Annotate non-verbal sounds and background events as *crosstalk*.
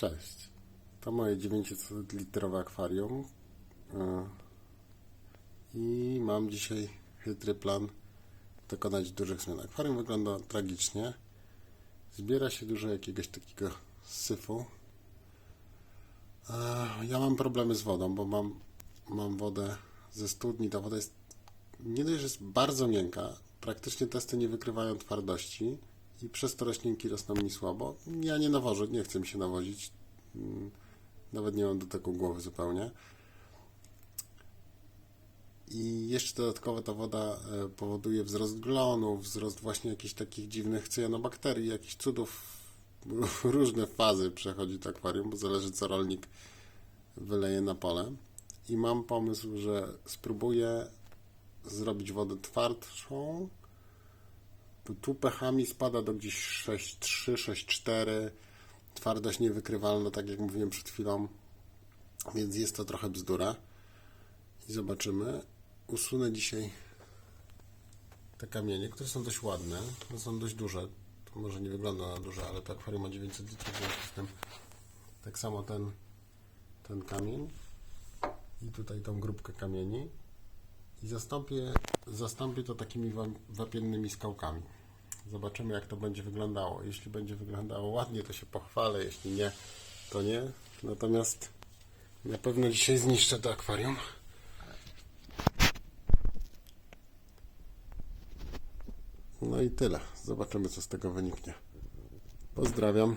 Cześć. To moje 900-litrowe akwarium. E, I mam dzisiaj chytry plan dokonać dużych zmian. Akwarium wygląda tragicznie. Zbiera się dużo jakiegoś takiego syfu. E, Ja mam problemy z wodą, bo mam, mam wodę ze studni. Ta woda jest nie dość, że jest bardzo miękka. Praktycznie testy nie wykrywają twardości i przez to roślinki rosną mi słabo. Ja nie nawożę, nie chcę mi się nawozić. Mm, Nawet nie mam do tego głowy zupełnie. I jeszcze dodatkowo ta woda e, powoduje wzrost glonów, wzrost właśnie jakichś takich dziwnych cyjanobakterii, jakichś cudów. *laughs* Różne fazy przechodzi to akwarium, bo zależy co rolnik wyleje na pole. I mam pomysł, że spróbuję zrobić wodę twardszą. Tu pH mi spada do gdzieś 6,3, 6,4. Twardość niewykrywalna, tak jak mówiłem przed chwilą, więc jest to trochę bzdura. I zobaczymy. Usunę dzisiaj te kamienie, które są dość ładne, są dość duże. To może nie wygląda na duże, ale to akwarium ma 900 litrów, w tak samo ten, ten kamień i tutaj tą grupkę kamieni i zastąpię, zastąpię to takimi wa- wapiennymi skałkami. Zobaczymy, jak to będzie wyglądało. Jeśli będzie wyglądało ładnie, to się pochwalę, jeśli nie, to nie. Natomiast na pewno dzisiaj zniszczę to akwarium. No i tyle. Zobaczymy, co z tego wyniknie. Pozdrawiam.